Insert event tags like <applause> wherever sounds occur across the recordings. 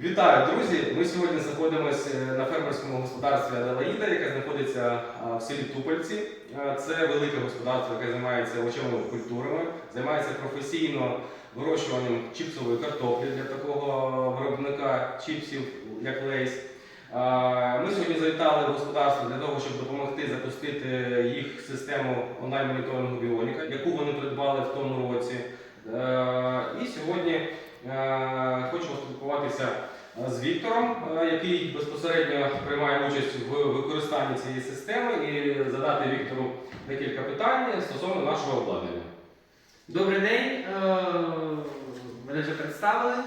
Вітаю, друзі! Ми сьогодні знаходимося на фермерському господарстві Аделаїда, яке знаходиться в селі Тупольці. Це велике господарство, яке займається овочевими культурами, займається професійно вирощуванням чіпсової картоплі для такого виробника чіпсів, як Лейс. Ми сьогодні завітали в господарство для того, щоб допомогти запустити їх систему онлайн-моніторингу Біоніка, яку вони придбали в тому році. Е, І сьогодні е, хочу поспілкуватися е, з Віктором, е, який безпосередньо приймає участь в використанні цієї системи, і задати Віктору декілька питань стосовно нашого обладнання. Добрий день. Мене вже представили. Е,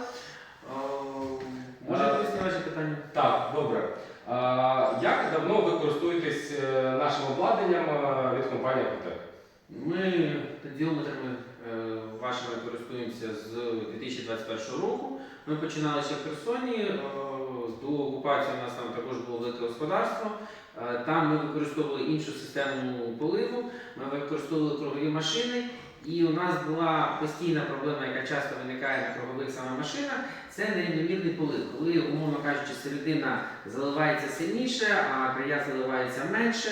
Можу Е, відповісти на ваші питання? Так, добре. Як давно ви користуєтесь нашим обладнанням від компанії Апотек? Ми діометрами е, вашими користуємося з 2021 року. Ми починали ще в Херсоні. е, До окупації у нас там також було велике господарство. Е, Там ми використовували іншу систему поливу, ми використовували кругові машини. І у нас була постійна проблема, яка часто виникає на кругових саме машинах, це нерівномірний полив. Коли, умовно кажучи, середина заливається сильніше, а края заливається менше.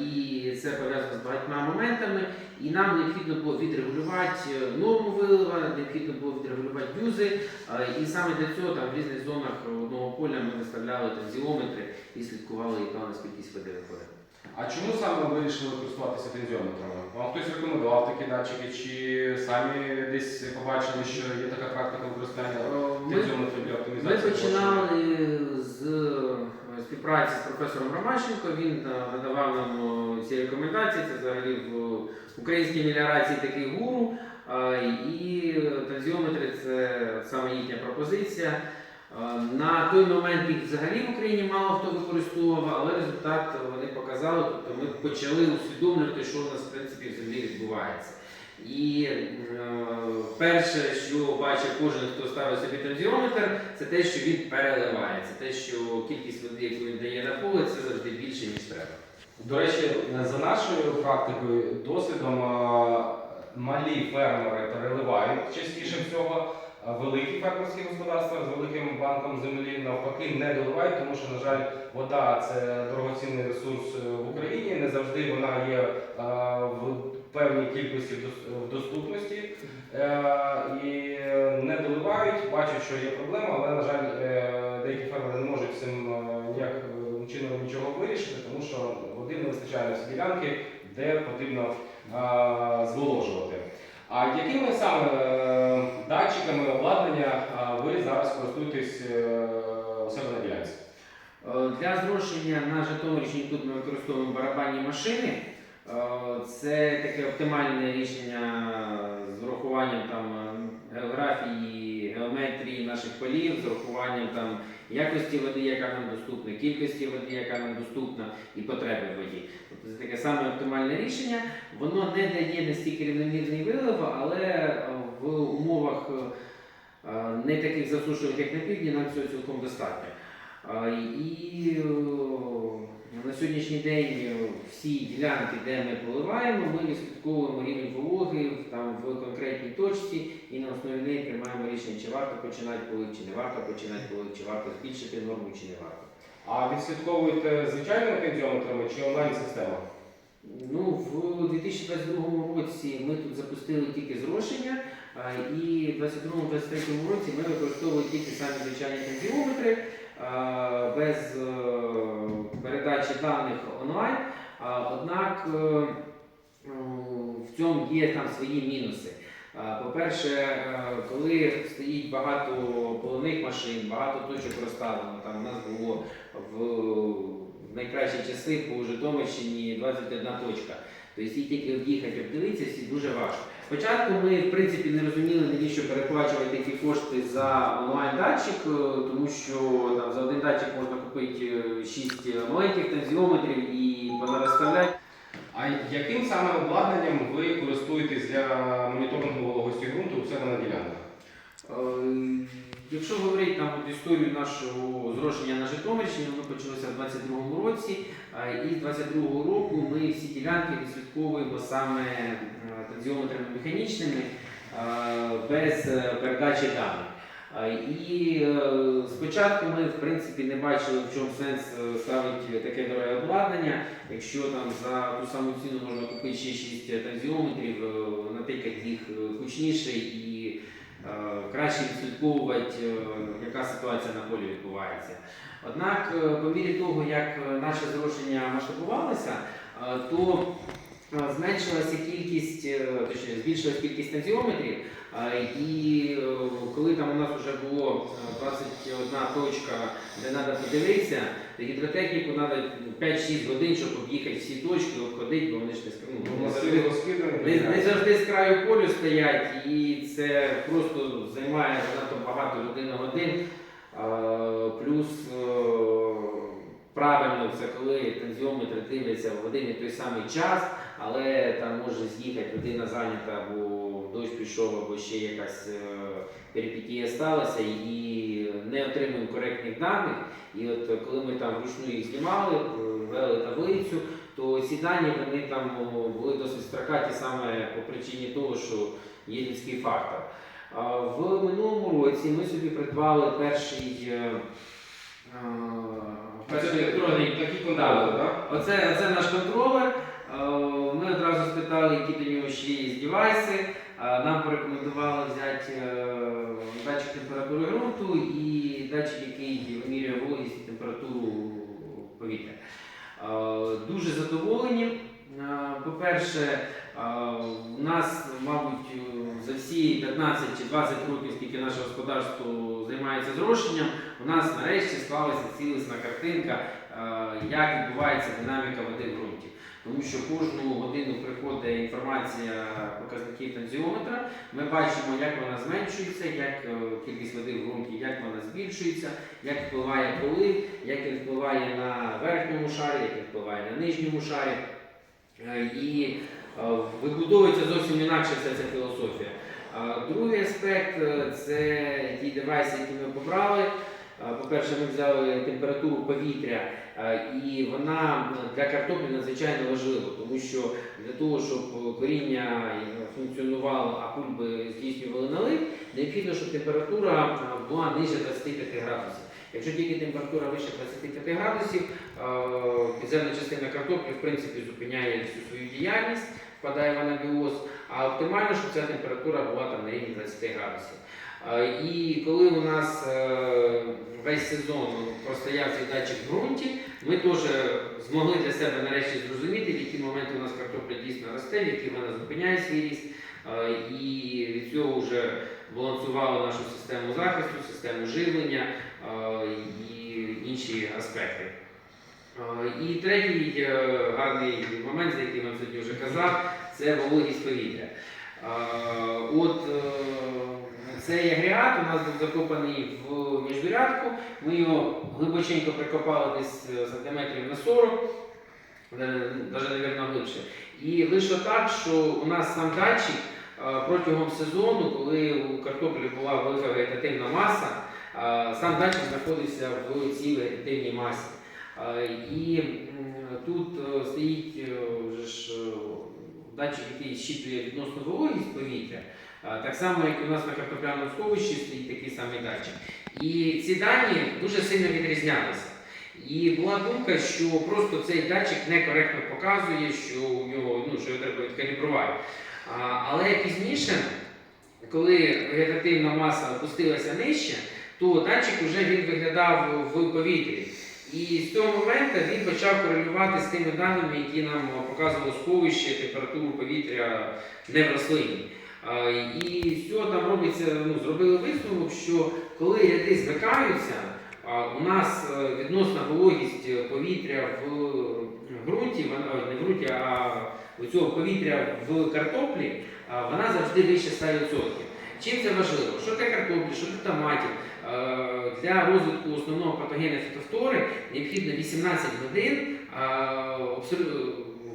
І це пов'язано з багатьма моментами. І нам необхідно було відрегулювати е, норму вилива, необхідно було відрегулювати дюзи. І саме для цього там в різних зонах одного поля ми виставляли тензіометри і слідкували, яка у нас кількість води виходить. А чому саме ви вирішили користуватися тензіометрами? Вам хтось рекомендував такі датчики, чи самі десь побачили, що є така практика використання Е, тензіометрів для Ми починали з співпраці з професором Ромащенко. Він е, надавав нам е, ці рекомендації. Це взагалі в українській меліорації такий гуру. Е, І тензіометри це саме їхня пропозиція. Е, На той момент їх взагалі в Україні мало хто використовував, але результат вони показали. Тобто ми почали усвідомлювати, що у нас в принципі в землі відбувається. І е, перше, що бачить кожен, хто ставить собі тензіометр, це те, що він переливається. Те, що кількість води, яку він дає на поле, це завжди більше, ніж треба. До речі, за нашою практикою, досвідом е, малі фермери переливають частіше всього. Великі фермерські господарства з великим банком землі навпаки не доливають, тому що, на жаль, вода це дорогоцінний ресурс е, в Україні. Не завжди вона є е, в певній кількості в доступності Е, і не доливають, бачать, що є проблема, але на жаль, е, деякі фермери не можуть цим е, ніяк чином нічого вирішити, тому що води не вистачає на всі ділянки, де потрібно зволожувати. А якими саме датчиками обладнання ви зараз користуєтесь у себе на ділянці? Для зрошення на Житомирщині тут ми використовуємо барабанні машини. Е, Це таке оптимальне рішення з врахуванням там, е, географії, геометрії наших полів, з врахуванням там, якості води, яка нам доступна, кількості води, яка нам доступна, і потреби воді. Тобто це таке саме оптимальне рішення. Воно не дає настільки рівномірний вилив, але е, в умовах не таких засушливих, як на півдні, нам цього цілком достатньо. І на сьогоднішній день е, всі ділянки, де ми поливаємо, ми відслідковуємо рівень вологи там, в конкретній точці і на основі неї приймаємо рішення, чи варто починати полив, чи не варто починати полив, чи варто збільшити норму, чи не варто. А відслідковуєте звичайними тензіометрами чи онлайн-система? Ну, в 2022 році ми тут запустили тільки зрошення, і в 2022-2023 році ми використовували тільки самі звичайні тензіометри без е, передачі даних онлайн. Однак е, е, в цьому є там свої мінуси. По-перше, е, коли стоїть багато полоних машин, багато точок розставлено, там у нас було в найкращі часи по Житомирщині 21 точка. Тобто її тільки в'їхати, обдивитися, всі дуже важко. Спочатку ми, в принципі, не розуміли, навіщо переплачувати такі кошти за онлайн-датчик, е, тому що там за один датчик можна купити 6 маленьких тензіометрів і понарозставляти. А яким саме обладнанням ви користуєтесь для моніторингу вологості ґрунту у себе на ділянках? Якщо говорити там от історію нашого зрошення на Житомирщині, воно почалося в 22-му році, і з 22-го року ми всі ділянки відслідковуємо саме тензіометрами механічними без е, передачі даних. І е, Спочатку ми в принципі не бачили, в чому сенс е, ставити таке дороге обладнання. Якщо там за ту саму ціну можна купити ще 6 тензіометрів, е, натикати їх гучніше і краще відслідковувати, е, яка ситуація на полі відбувається. Однак, е, по мірі того, як е, наше зрошення масштабувалося, е, то е, зменшилася кількість, е, точніше, збільшилась кількість тензіометрів. Е, І е, коли там у нас вже було е, 21 точка, де треба подивитися, гідротехніку треба 5-6 годин, щоб об'їхати всі точки, обходити, бо вони ж не ск- ну, Ну, не завжди- з краю полю стоять, і це просто займає занадто багато людини годин. Е, Плюс е, правильно це коли тензіометр дивиться в один і той самий час, але там може з'їхати людина зайнята, або дощ пішов, або ще якась е, перипетія сталася, і не отримуємо коректних даних. І от е, коли ми там вручну їх знімали, е, вели таблицю, то ці дані вони там були досить строкаті саме по причині того, що є людський фактор. В минулому році ми собі придбали перший, перший електронний такі контролери, так? Оце, оце наш контролер. Ми одразу спитали, які до нього ще є девайси. Нам порекомендували взяти е, датчик температури ґрунту і датчик, який вимірює вологість і температуру повітря. Дуже задоволені. По-перше, у нас, мабуть, за всі 15 чи 20 років, скільки наше господарство займається зрошенням, у нас нарешті склалася цілісна картинка, як відбувається динаміка води в ґрунті. Тому що кожну годину приходить інформація показників тензіометра. Ми бачимо, як вона зменшується, як е, кількість води в ґрунті, як вона збільшується, як впливає коли, як він впливає на верхньому шарі, як він впливає на нижньому шарі. Е, І е, вибудовується зовсім інакше вся ця філософія. Другий аспект це ті девайси, які ми побрали. По-перше, ми взяли температуру повітря, і вона для картоплі надзвичайно важлива, тому що для того, щоб коріння е, функціонувало, а пульби здійснювали налив, необхідно, щоб температура була нижче 25 градусів. Якщо тільки температура вище 25 градусів, підземна частина картоплі в принципі зупиняє всю свою діяльність, впадає в анабіоз, а оптимально, щоб ця температура була там на рівні 20 градусів. І коли у нас е, весь сезон простояв цей датчик в ґрунті, ми теж змогли для себе нарешті зрозуміти, в які моменти у нас картопля дійсно росте, в які вона зупиняє свій ріст. І від цього вже балансували нашу систему захисту, систему живлення і інші аспекти. І третій е, гарний момент, за який вам сьогодні вже казав, це вологість повітря. От е, цей агрегат у нас був закопаний в міждурядку. Ми його глибоченько прикопали десь е, сантиметрів на 40, навіть, мабуть, глибше. І лише так, що у нас сам датчик е, протягом сезону, коли у картоплі була велика вегетативна маса, е, сам датчик знаходився в цій вегетативній масі. І тут стоїть вже ж датчик, який щитує відносно вологість повітря. Так само, як у нас на картопляному сховищі стоїть такий самий датчик. І ці дані дуже сильно відрізнялися. І була думка, що просто цей датчик некоректно показує, що у нього ну, що його треба відкалібрувати. Але пізніше, коли вегетативна маса опустилася нижче, то датчик вже він виглядав в повітрі. І з цього моменту він почав корелювати з тими даними, які нам показувало сховище, температуру повітря не в рослині. І з цього там робиться, ну, зробили висновок, що коли ряди змикаються, у нас е, відносна вологість повітря в ґрунті, вона не в ґрунті, а у цього повітря в картоплі, вона завжди вище 100%. Чим це важливо? Що для картоплі, що для томатів? Е, Для розвитку основного патогена фітофтори необхідно 18 годин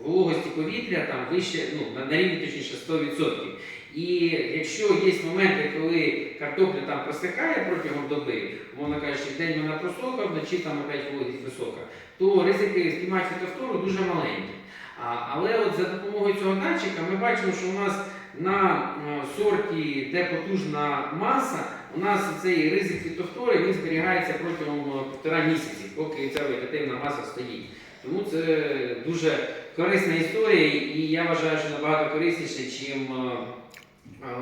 вологості повітря там вище, ну, на- рівні точніше 100%. І якщо є моменти, коли картопля там просихає протягом доби, умовно кажучи, в день вона просока, вночі там опять вологість висока, то ризики спіймати фітофтору дуже маленькі. А, але от за допомогою цього датчика ми бачимо, що у нас на е, сорті, де потужна маса, у нас цей ризик фітофтори він зберігається протягом е, півтора місяці, поки ця вегетативна маса стоїть. Тому це дуже корисна історія, і я вважаю, що набагато корисніше, ніж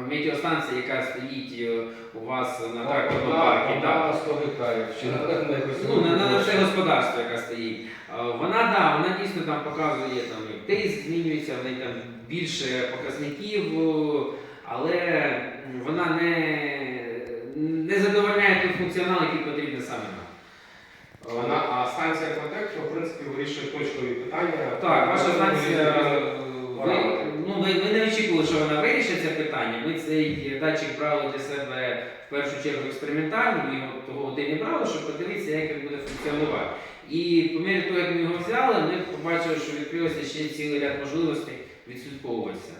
метеостанція, яка стоїть е, у вас на тракторному парку. на 100 гектарів. Чи на на якось Ну, на, це господарство, яке стоїть. Вона да, вона дійсно там показує там як тиск змінюється, в неї там більше показників, але вона не, не задовольняє той функціонал, який потрібен саме нам. Вона, а станція Протектор, в принципі, вирішує точкові питання. Так, ваша станція, Е, Ви, ну, ви, ви не очікували, що вона вирішить це питання. Ми цей датчик брали для себе в першу чергу експериментально, ми його того один і брали, щоб подивитися, як він буде функціонувати. І по мірі того, як ми його взяли, ми побачили, що відкрився ще цілий ряд можливостей відслідковуватися.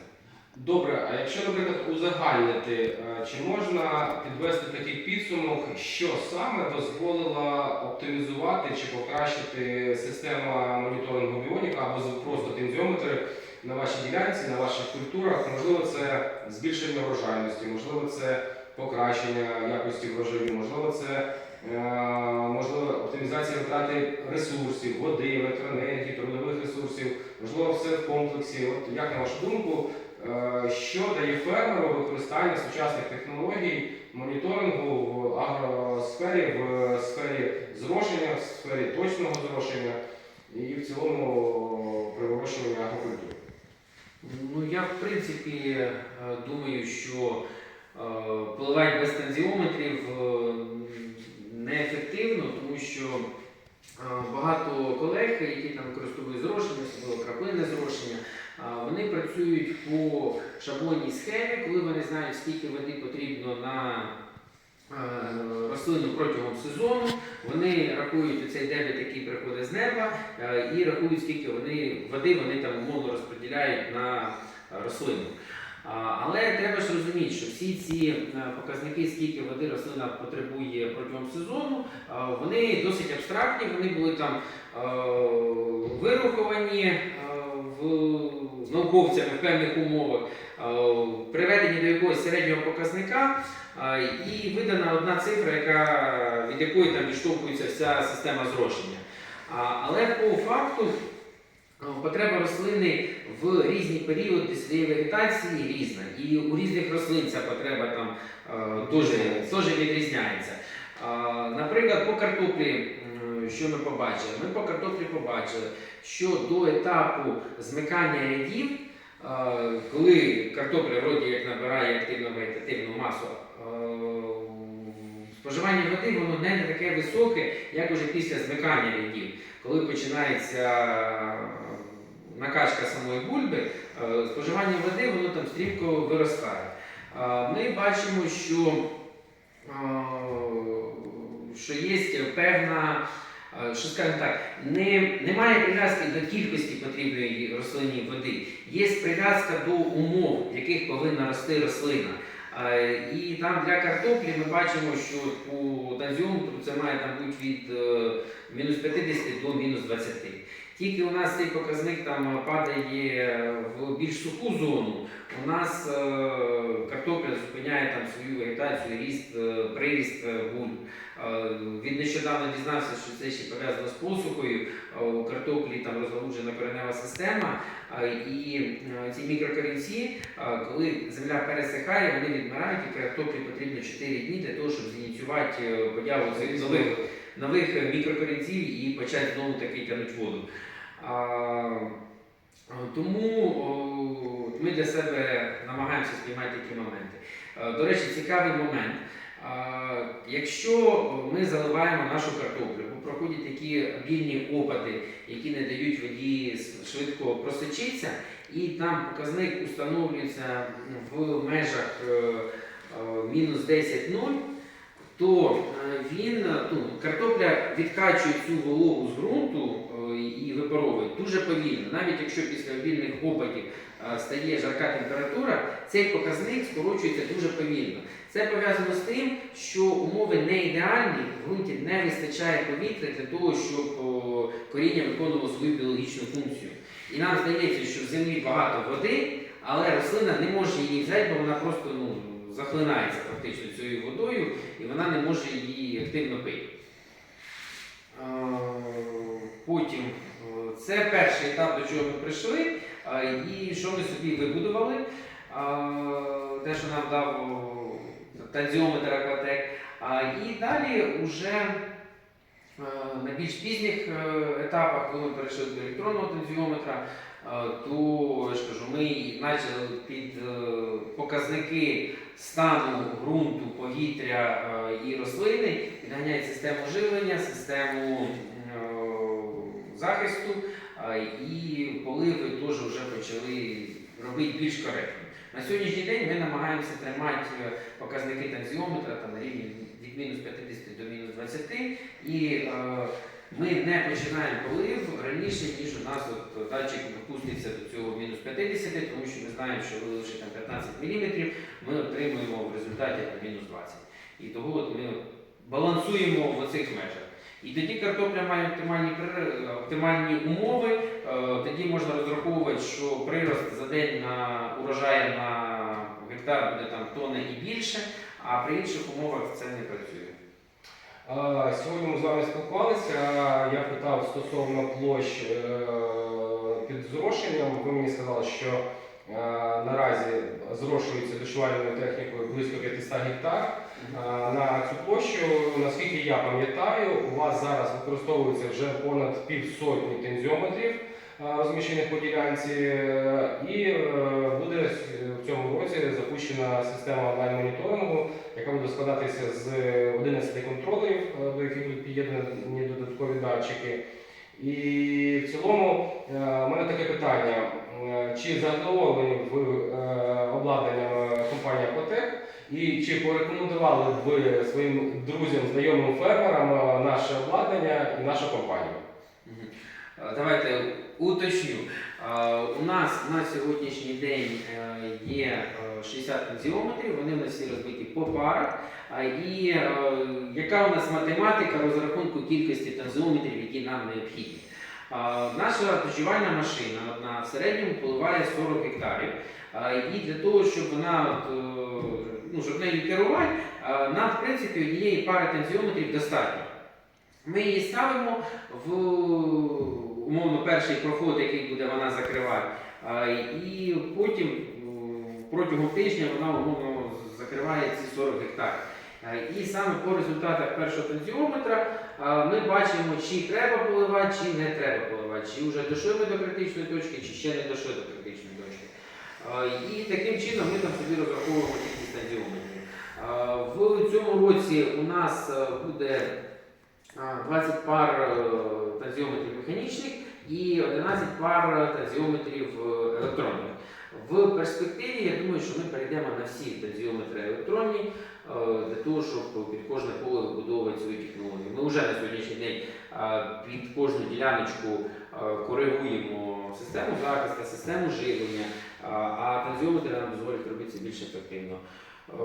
Добре, а якщо, наприклад, узагальнити, е, чи можна підвести такий підсумок, що саме дозволила оптимізувати чи покращити система моніторингу біоніка або просто тензіометри на вашій ділянці, на ваших культурах? Можливо, це збільшення врожайності, можливо, це покращення якості врожаю, можливо, це е, можливо оптимізація витрати ресурсів, води, електроенергії, трудових ресурсів, можливо, все в комплексі. От як на вашу думку? Е, Що дає фермеру використання сучасних технологій моніторингу в агросфері, в сфері зрошення, в сфері точного зрошення і в цілому при вирощуванні агрокультури? Ну, я в принципі е, думаю, що е, без тензіометрів е, неефективно, тому що е, багато колег, які там використовують зрошення, особливо краплинне зрошення, е, вони працюють по шаблонній схемі, коли вони знають, скільки води потрібно на е, рослину протягом сезону. Вони рахують цей дебет, який приходить з неба, е, і рахують, скільки вони води вони там умовно розподіляють на рослину. Але треба ж розуміти, що всі ці е, показники, скільки води рослина потребує протягом сезону, вони досить абстрактні, вони були там вираховані е, в науковцями в певних умовах, приведені до якогось середнього показника, і видана одна цифра, яка, від якої там відштовхується вся система зрошення. Але по факту потреба рослини в різні періоди своєї вегетації різна. І у різних рослин ця потреба там дуже, дуже відрізняється. Наприклад, по картоплі, що ми побачили? Ми по картоплі побачили, що до етапу змикання рядів, е, коли картопля вроді як набирає активну вегетативну масу, е, споживання води воно не таке високе, як уже після змикання рядів. Коли починається е, накачка самої бульби, е, споживання води воно там стрімко виростає. Е, Ми бачимо, що, е, що є певна, е, що скажемо так, не, немає прив'язки до кількості потрібної рослинній води. Є прив'язка до умов, в яких повинна рости рослина. І там для картоплі ми бачимо, що по танзіометру це має там бути від е, мінус 50 до мінус 20. Тільки у нас цей показник там падає в більш суху зону. У нас е, картопля зупиняє там свою вегетацію, ріст, е, приріст е, бульб. Е, Від нещодавно дізнався, що це ще пов'язано з посухою. Е, У картоплі там розгалуджена коренева система, е, і е, ці мікрокорінці, е, коли земля пересихає, вони відмирають, і картоплі потрібно 4 дні для того, щоб зініціювати е, появу нових нових е, мікрокорінців і почати знову таки тягнути воду. Тому ми для себе намагаємося спіймати такі моменти. Е, До речі, цікавий момент. Якщо ми заливаємо нашу картоплю, бо проходять такі обільні опади, які не дають воді швидко просочитися, і там показник установлюється в межах е, е, мінус 10-0, то він, ну, картопля відкачує цю вологу з ґрунту і випаровує дуже повільно. Навіть якщо після обільних опадів е, стає жарка температура, цей показник скорочується дуже повільно. Це пов'язано з тим, що умови не ідеальні, в ґрунті не вистачає повітря для того, щоб коріння виконувало свою біологічну функцію. І нам здається, що в землі багато води, але рослина не може її взяти, бо вона просто ну, захлинається фактично цією водою і вона не може її активно пити. Потім е, це перший етап, до чого ми прийшли, і що ми собі вибудували. Те, що нам дав танзіометр Акватек. І далі вже е, на більш пізніх е, етапах, коли ми перейшли до електронного тензіометра, е, то я ж кажу, ми почали під показники стану ґрунту, повітря і рослини, підганяти систему живлення, систему захисту, і поливи теж вже почали робити більш коректно. На сьогоднішній день ми намагаємося тримати е, показники тензіометра там, на рівні від мінус 50 до мінус 20, і е, ми не починаємо полив раніше, ніж у нас от датчик допуститься до цього мінус 50, тому що ми знаємо, що виливши там 15 мм, ми отримуємо в результаті мінус 20. І того от ми балансуємо в оцих межах. І тоді картопля має оптимальні, оптимальні умови, е, тоді можна розраховувати, що прирост за день на урожай на гектар буде там тонна і більше, а при інших умовах це не працює. Сьогодні ми з вами спілкувалися. Я питав стосовно площ е, під зрошенням. Ви мені сказали, що е, наразі зрошується дошивальною технікою близько 500 гектар. Е, На цю площу, наскільки я пам'ятаю, у вас зараз використовується вже понад півсотні тензіометрів е, розміщених по ділянці, е, і буде в цьому році запущена система онлайн-моніторингу, яка буде складатися з 11 контролерів, до яких будуть під'єднані додаткові датчики. І в цілому у мене таке питання: чи задоволені ви обладнанням компанії Акотек? І чи порекомендували б ви своїм друзям, знайомим фермерам е, наше обладнання і нашу компанію? Е, Давайте уточню. Е, У нас на сьогоднішній день є е, 60 тензіометрів, вони у нас всі розбиті по парах. І яка у нас математика розрахунку кількості тензіометрів, які нам необхідні? Наша доживальна машина одна в середньому поливає 40 гектарів. І для того, щоб вона ну, нею керувати, нам в принципі однієї пари тензіометрів достатньо. Ми її ставимо в умовно перший проход, який буде вона закривати. І потім протягом тижня вона умовно закриває ці 40 гектарів. І саме по результатах першого тензіометра ми бачимо, чи треба поливати, чи не треба поливати, чи вже дійшли ми до критичної точки, чи ще не дійшли до критичної точки. І таким чином ми там собі розраховуємо кількість тензіометрів. А, В цьому році у нас е, буде 20 пар е, тензіометрів механічних і 11 пар тензіометрів е, електронних. В перспективі я думаю, що ми перейдемо на всі тензіометри електронні е, для того, щоб під кожне поле вибудовувати свою технологію. Ми вже на сьогоднішній день е, під кожну діляночку е, коригуємо систему захисту, систему живлення, е, а тензіометри нам дозволять робити це більш ефективно. Е,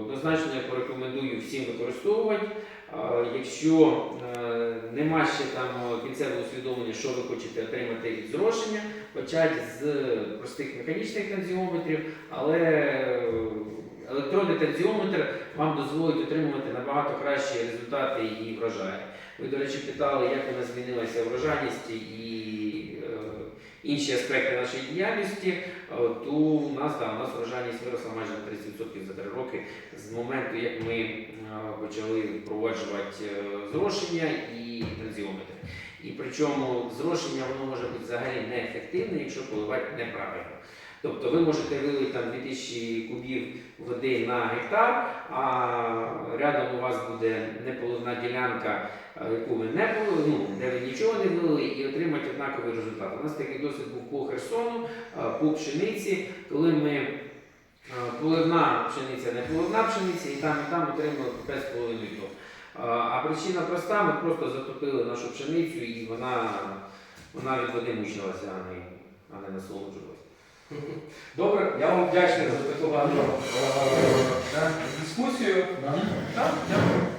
Однозначно я порекомендую всім використовувати. Е, Якщо е, нема ще там кінцевого усвідомлення, що ви хочете отримати від зрошення, почати з простих механічних тензіометрів, але електронний тензіометр вам дозволить отримувати набагато кращі результати і врожаї. Ви, до речі, питали, як нас змінилася врожайність і інші аспекти нашої діяльності, е, то у нас, да, у нас врожайність виросла майже на 30% за 3 роки з моменту, як ми е, почали впроваджувати е, зрошення і тензіометри. І причому зрошення воно може бути взагалі неефективне, якщо поливати неправильно. Тобто ви можете вилити там 2000 кубів води на гектар, а рядом у вас буде неполивна ділянка, е, яку ви не полили, ну, де ви нічого не вилили, і отримати однаковий результат. У нас такий досвід був по Херсону, е, по пшениці, коли ми е, поливна пшениця, не поливна пшениця, і там, і там отримали 5,5 тонн. А причина проста, ми просто затопили нашу пшеницю і вона, вона від води мучилася, а не, а не насолоджувалася. <laughs> Добре, я вам вдячний за таку гарну е, дискусію. Дякую.